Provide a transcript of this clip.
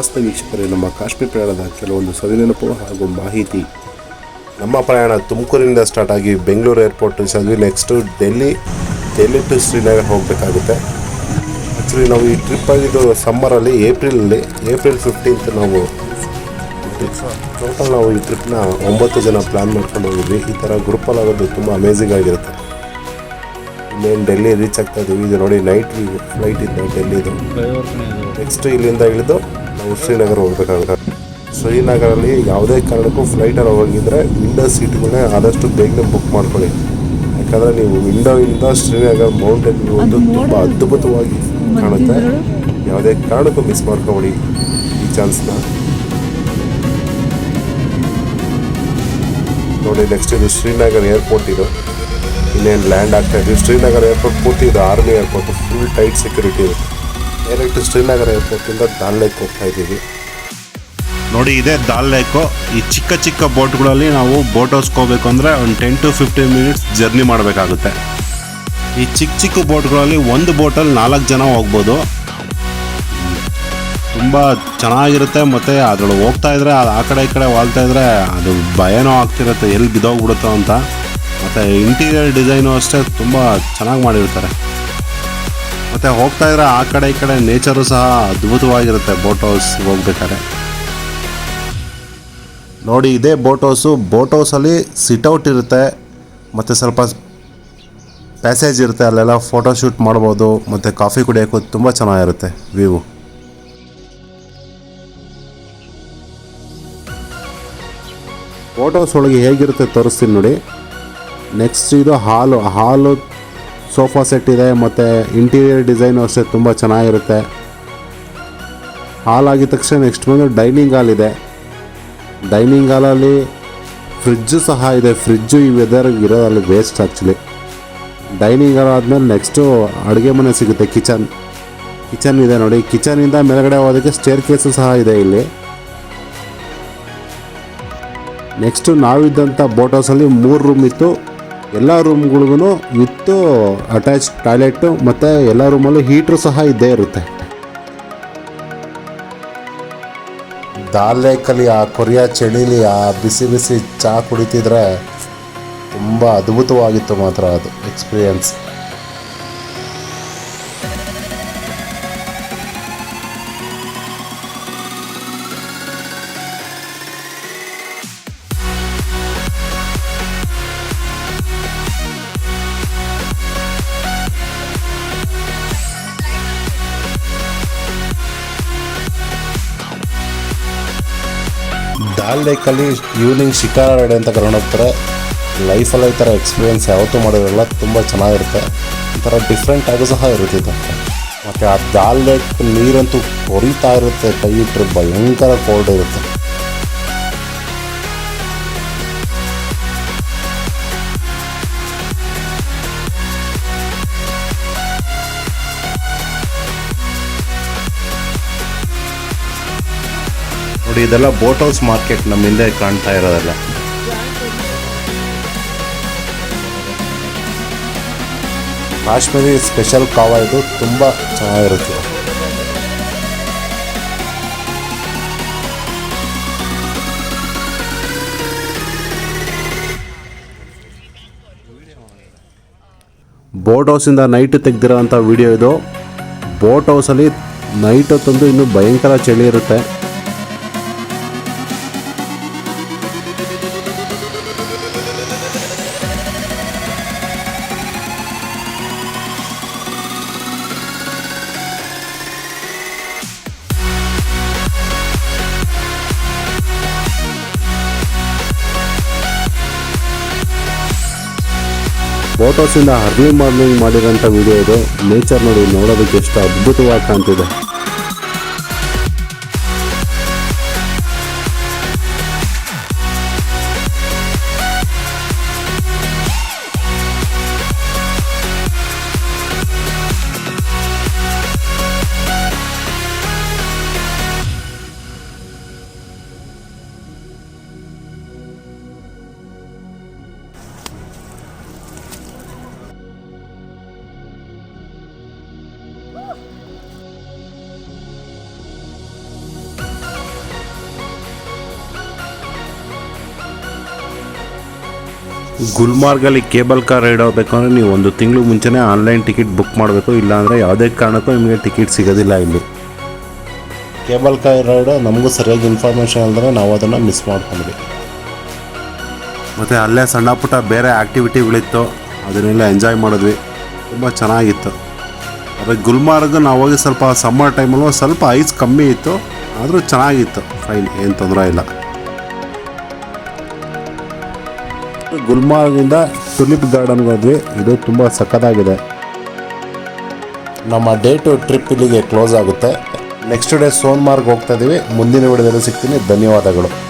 ನಮಸ್ತೆ ವೀಕ್ಷಕರೇ ನಮ್ಮ ಕಾಶ್ಮೀರ ಪ್ರಯಾಣದ ಕೆಲವೊಂದು ಸವಿನೆನಪು ಹಾಗೂ ಮಾಹಿತಿ. ನಮ್ಮ ಪ್ರಯಾಣ ತುಮಕೂರಿಂದ ಸ್ಟಾರ್ಟ್ ಆಗಿ ಬೆಂಗಳೂರು ಏರ್ಪೋರ್ಟ್ ಚದಿವಿ ನೆಕ್ಸ್ಟು ಡೆಲ್ಲಿ ಡೆಲ್ಲಿ ಟು ಶ್ರೀನಗರ್ ಹೋಗಬೇಕಾಗುತ್ತೆ. ಆ್ಯಕ್ಚುಲಿ ನಾವು ಈ ಟ್ರಿಪ್ ಆಗಿದ್ದು ಸಮ್ಮರಲ್ಲಿ ಏಪ್ರಿಲಲ್ಲಿ ಏಪ್ರಿಲ್ ಫಿಫ್ಟೀನ್ತ್ ನಾವು ಟೋಟಲ್ ನಾವು ಈ ಟ್ರಿಪ್ನ ಒಂಬತ್ತು ಜನ ಪ್ಲ್ಯಾನ್ ಮಾಡ್ಕೊಂಡು ಹೋಗಿದ್ವಿ. ಈ ಥರ ಗ್ರೂಪಲ್ಲಿ ಆಗೋದು ತುಂಬ ಅಮೇಝಿಂಗ್ ಆಗಿರುತ್ತೆ. ಇನ್ನೇನು ಡೆಲ್ಲಿ ರೀಚ್ ಆಗ್ತಾ ಇದ್ದೀವಿ ಇದು ನೋಡಿ ನೈಟ್ ಫ್ಲೈಟ್ ಇದ್ದು ಡೆಲ್ಲಿದು ನೆಕ್ಸ್ಟ್ ಇಲ್ಲಿಂದ ಇಳಿದು ನಾವು ಶ್ರೀನಗರ ಹೋಗ್ಬೇಕಾಗುತ್ತೆ. ಶ್ರೀನಗರಲ್ಲಿ ಯಾವುದೇ ಕಾರಣಕ್ಕೂ ಫ್ಲೈಟಲ್ಲಿ ಹೋಗಿದ್ರೆ ವಿಂಡೋ ಸೀಟ್ಗಳನ್ನೇ ಆದಷ್ಟು ಬೇಗನೆ ಬುಕ್ ಮಾಡ್ಕೊಳ್ಳಿ. ಯಾಕಂದರೆ ನೀವು ವಿಂಡೋಯಿಂದ ಶ್ರೀನಗರ್ ಮೌಂಟೇನ್ ವ್ಯೂ ಒಂದು ತುಂಬ ಅದ್ಭುತವಾಗಿ ಕಾಣುತ್ತೆ. ಯಾವುದೇ ಕಾರಣಕ್ಕೂ ಮಿಸ್ ಮಾಡ್ಕೊಬೇಡಿ ಈ ಚಾನ್ಸ್ನ ನೋಡಿ ನೆಕ್ಸ್ಟ್ ಇದು ಶ್ರೀನಗರ್ ಏರ್ಪೋರ್ಟ್ ಇದು. ಇಲ್ಲೇನು ಲ್ಯಾಂಡ್ ಆಗ್ತಾ ಇದ್ದೀವಿ ಶ್ರೀನಗರ್ ಏರ್ಪೋರ್ಟ್ ಪೂರ್ತಿ ಇದು army airport full tight security ಇದೆ. ಡೈರೆಕ್ಟ್ ಶ್ರೀನಗರ್ ಏರ್ಪೋರ್ಟಿಂದ ದಾಲ್ ಲೇಕ್ ಹೋಗ್ತಾ ಇದ್ದೀವಿ. ನೋಡಿ, ಇದೇ ದಾಲ್ ಲೇಕು ಈ ಚಿಕ್ಕ ಚಿಕ್ಕ ಬೋಟ್ಗಳಲ್ಲಿ ನಾವು ಬೋಟ್ ಹೌಸ್ಕೋಬೇಕು ಅಂದರೆ ಒಂದು ten to fifteen minutes journey ಮಾಡಬೇಕಾಗುತ್ತೆ. ಈ ಚಿಕ್ಕ ಚಿಕ್ಕ ಬೋಟ್ಗಳಲ್ಲಿ ಒಂದು ಬೋಟಲ್ಲಿ ನಾಲ್ಕು ಜನ ಹೋಗ್ಬೋದು. ತುಂಬ ಚೆನ್ನಾಗಿರುತ್ತೆ ಮತ್ತು ಅದ್ರೊಳಗೆ ಹೋಗ್ತಾ ಇದ್ರೆ ಅದು ಆ ಕಡೆ ಈ ಕಡೆ ವಾಲ್ತಾ ಇದ್ರೆ ಅದು ಭಯನೂ ಆಗ್ತಿರುತ್ತೆ, ಎಲ್ಲಿ ಬಿದ್ದೋಗ್ಬಿಡುತ್ತೋ ಅಂತ. ಮತ್ತು ಇಂಟೀರಿಯರ್ ಡಿಸೈನು ಅಷ್ಟೇ ತುಂಬ ಚೆನ್ನಾಗಿ ಮಾಡಿರ್ತಾರೆ. ಮತ್ತು ಹೋಗ್ತಾ ಇದ್ರೆ ಆ ಕಡೆ ಈ ಕಡೆ ನೇಚರು ಸಹ ಅದ್ಭುತವಾಗಿರುತ್ತೆ ಬೋಟ್ ಹೌಸ್ ಹೋಗ್ಬೇಕಾದ್ರೆ. ನೋಡಿ, ಇದೇ ಬೋಟ್ ಹೌಸು ಬೋಟ್ ಹೌಸಲ್ಲಿ ಸಿಟ್ಔಟ್ ಇರುತ್ತೆ. ಮತ್ತು ಸ್ವಲ್ಪ ಪ್ಯಾಸೇಜ್ ಇರುತ್ತೆ, ಅಲ್ಲೆಲ್ಲ ಫೋಟೋ ಶೂಟ್ ಮಾಡ್ಬೋದು, ಮತ್ತು ಕಾಫಿ ಕುಡಿಯೋಕ್ಕೂ ತುಂಬ ಚೆನ್ನಾಗಿರುತ್ತೆ ವ್ಯೂ ಫೋಟೋಸ್ ಒಳಗೆ ಹೇಗಿರುತ್ತೆ ತೋರಿಸ್ತೀನಿ ನೋಡಿ. ನೆಕ್ಸ್ಟ್ ಇದು ಹಾಲು ಹಾಲು ಸೋಫಾ ಸೆಟ್ ಇದೆ, ಮತ್ತು ಇಂಟೀರಿಯರ್ ಡಿಸೈನು ಅಷ್ಟೇ ತುಂಬ ಚೆನ್ನಾಗಿರುತ್ತೆ. ಹಾಲ್ ಆಗಿದ ತಕ್ಷಣ ನೆಕ್ಸ್ಟ್ ಬಂದು ಡೈನಿಂಗ್ ಹಾಲ್ ಇದೆ. ಡೈನಿಂಗ್ ಹಾಲಲ್ಲಿ ಫ್ರಿಜ್ಜು ಸಹ ಇದೆ. ಫ್ರಿಜ್ಜು ಈ ವೆದರ್ ಇರೋದಲ್ಲಿ ವೇಸ್ಟ್ ಆ್ಯಕ್ಚುಲಿ ಡೈನಿಂಗ್ ಹಾಲ್ ಆದಮೇಲೆ ನೆಕ್ಸ್ಟು ಅಡುಗೆ ಮನೆ ಸಿಗುತ್ತೆ, ಕಿಚನ್. ಕಿಚನ್ ಇದೆ ನೋಡಿ. ಕಿಚನಿಂದ ಮೇಲ್ಗಡೆ ಹೋದಕ್ಕೆ ಸ್ಟೇರ್ ಕೇಸು ಸಹ ಇದೆ ಇಲ್ಲಿ. ನೆಕ್ಸ್ಟು ನಾವಿದ್ದಂಥ ಬೋಟ್ ಹೌಸಲ್ಲಿ ಮೂರು ರೂಮ್ ಇತ್ತು. ಎಲ್ಲ ರೂಮ್ಗಳಿಗೂ ವಿತ್ತು ಅಟ್ಯಾಚ್ ಟಾಯ್ಲೆಟು ಮತ್ತು ಎಲ್ಲ ರೂಮಲ್ಲೂ ಹೀಟ್ರು ಸಹ ಇದ್ದೇ ಇರುತ್ತೆ. ದಾಲ್ ಲೇಕಲ್ಲಿ ಆ ಕೊರಿಯ ಚಳಿಲಿ ಆ ಬಿಸಿ ಬಿಸಿ ಚಹಾ ಕುಡಿತಿದ್ರೆ ತುಂಬ ಅದ್ಭುತವಾಗಿತ್ತು ಮಾತ್ರ ಅದು ಎಕ್ಸ್ಪೀರಿಯನ್ಸ್ ದಾಲ್ ಲೇಕಲ್ಲಿ ಈವ್ನಿಂಗ್ ಶಿಕಾರ ರೈಡ್ ಅಂತ ಕರ್ಕೊಂಡು ಹೋಗ್ತಾರೆ. ಲೈಫಲ್ಲಿ ಈ ಥರ ಎಕ್ಸ್ಪೀರಿಯನ್ಸ್ ಯಾವತ್ತೂ ಮಾಡಿರಲ್ಲ ತುಂಬ ಚೆನ್ನಾಗಿರುತ್ತೆ. ಒಂಥರ ಡಿಫ್ರೆಂಟ್ ಆಗು ಸಹ ಇರುತ್ತೆ ಇದು ಮತ್ತು ಆ ದಾಲ್ ಲೇಕ್ ನೀರಂತೂ ಕೊರಿತಾ ಇರುತ್ತೆ. ಕೈ ಇಟ್ಟರೆ ಭಯಂಕರ ಕೋಲ್ಡ್ ಇರುತ್ತೆ. ನೋಡಿ, ಇದೆಲ್ಲ ಬೋಟ್ ಹೌಸ್ ಮಾರ್ಕೆಟ್ ನಮ್ಮ ಹಿಂದೆ ಕಾಣ್ತಾ ಇರೋದೆಲ್ಲ. ಕಾಶ್ಮೀರಿ ಸ್ಪೆಷಲ್ ಕಾವ ಇದು ತುಂಬ ಚೆನ್ನಾಗಿರುತ್ತೆ. ಬೋಟ್ ಹೌಸಿಂದ ನೈಟ್ ತೆಗ್ದಿರೋಂಥ ವಿಡಿಯೋ ಇದು. ಬೋಟ್ ಹೌಸಲ್ಲಿ ನೈಟ್ ಹೊತ್ತಂದು ಇನ್ನೂ ಭಯಂಕರ ಚಳಿ ಇರುತ್ತೆ. ಅರ್ಲಿಂಗ್ ಅರ್ಲಿ ಮಾರ್ನಿಂಗ್ ಮಾಡಿರೋಂಥ ವಿಡಿಯೋ ಇದು. ನೇಚರ್ ನೋಡಿ ನೋಡೋದಕ್ಕೆ ಎಷ್ಟು ಅದ್ಭುತವಾಗಿ ಕಾಣ್ತಿದೆ. ಗುಲ್ಮಾರ್ಗಲ್ಲಿ ಕೇಬಲ್ ಕಾರ್ ರೈಡ್ ಹೋಗ್ಬೇಕಂದ್ರೆ ನೀವು ಒಂದು ತಿಂಗಳು ಮುಂಚೆನೇ ಆನ್ಲೈನ್ ಟಿಕೆಟ್ ಬುಕ್ ಮಾಡಬೇಕು, ಇಲ್ಲಾಂದರೆ ಯಾವುದೇ ಕಾರಣಕ್ಕೂ ನಿಮಗೆ ಟಿಕೆಟ್ ಸಿಗೋದಿಲ್ಲ ಇಲ್ಲಿ. ಕೇಬಲ್ ಕಾರ್ ರೈಡ್ ನಮಗೂ ಸರಿಯಾಗಿ ಇನ್ಫಾರ್ಮೇಷನ್ ಅಂದರೆ ನಾವು ಅದನ್ನು ಮಿಸ್ ಮಾಡ್ಕೊಂಡ್ವಿ. ಮತ್ತು ಅಲ್ಲೇ ಸಣ್ಣ ಪುಟ್ಟ ಬೇರೆ ಆ್ಯಕ್ಟಿವಿಟಿಗಳಿತ್ತು ಅದನ್ನೆಲ್ಲ ಎಂಜಾಯ್ ಮಾಡಿದ್ವಿ. ತುಂಬ ಚೆನ್ನಾಗಿತ್ತು. ಆದರೆ ಗುಲ್ಮಾರ್ಗ್ ನಾವು ಹೋಗಿ ಸ್ವಲ್ಪ ಸಮ್ಮರ್ ಟೈಮಲ್ಲೂ ಸ್ವಲ್ಪ ಐಸ್ ಕಮ್ಮಿ ಇತ್ತು, ಆದರೂ ಚೆನ್ನಾಗಿತ್ತು. ಫೈನ್, ಏನು ತೊಂದರೆ ಇಲ್ಲ. ಗುಲ್ಮಾರ್ಗಿಂದ ಟುಲಿಪ್ ಗಾರ್ಡನ್ಗೆ ಹೋದ್ವಿ. ಇದು ತುಂಬ ಸಖತ್ತಾಗಿದೆ. ನಮ್ಮ ಡೇ ಟು ಟ್ರಿಪ್ ಇಲ್ಲಿಗೆ ಕ್ಲೋಸ್ ಆಗುತ್ತೆ. ನೆಕ್ಸ್ಟ್ ಡೇ ಸೋನ್ಮಾರ್ಗ್ ಹೋಗ್ತಾ ಇದ್ದೀವಿ ಮುಂದಿನ ವಿಡಿಯೋದಲ್ಲಿ ಸಿಗ್ತೀನಿ. ಧನ್ಯವಾದಗಳು.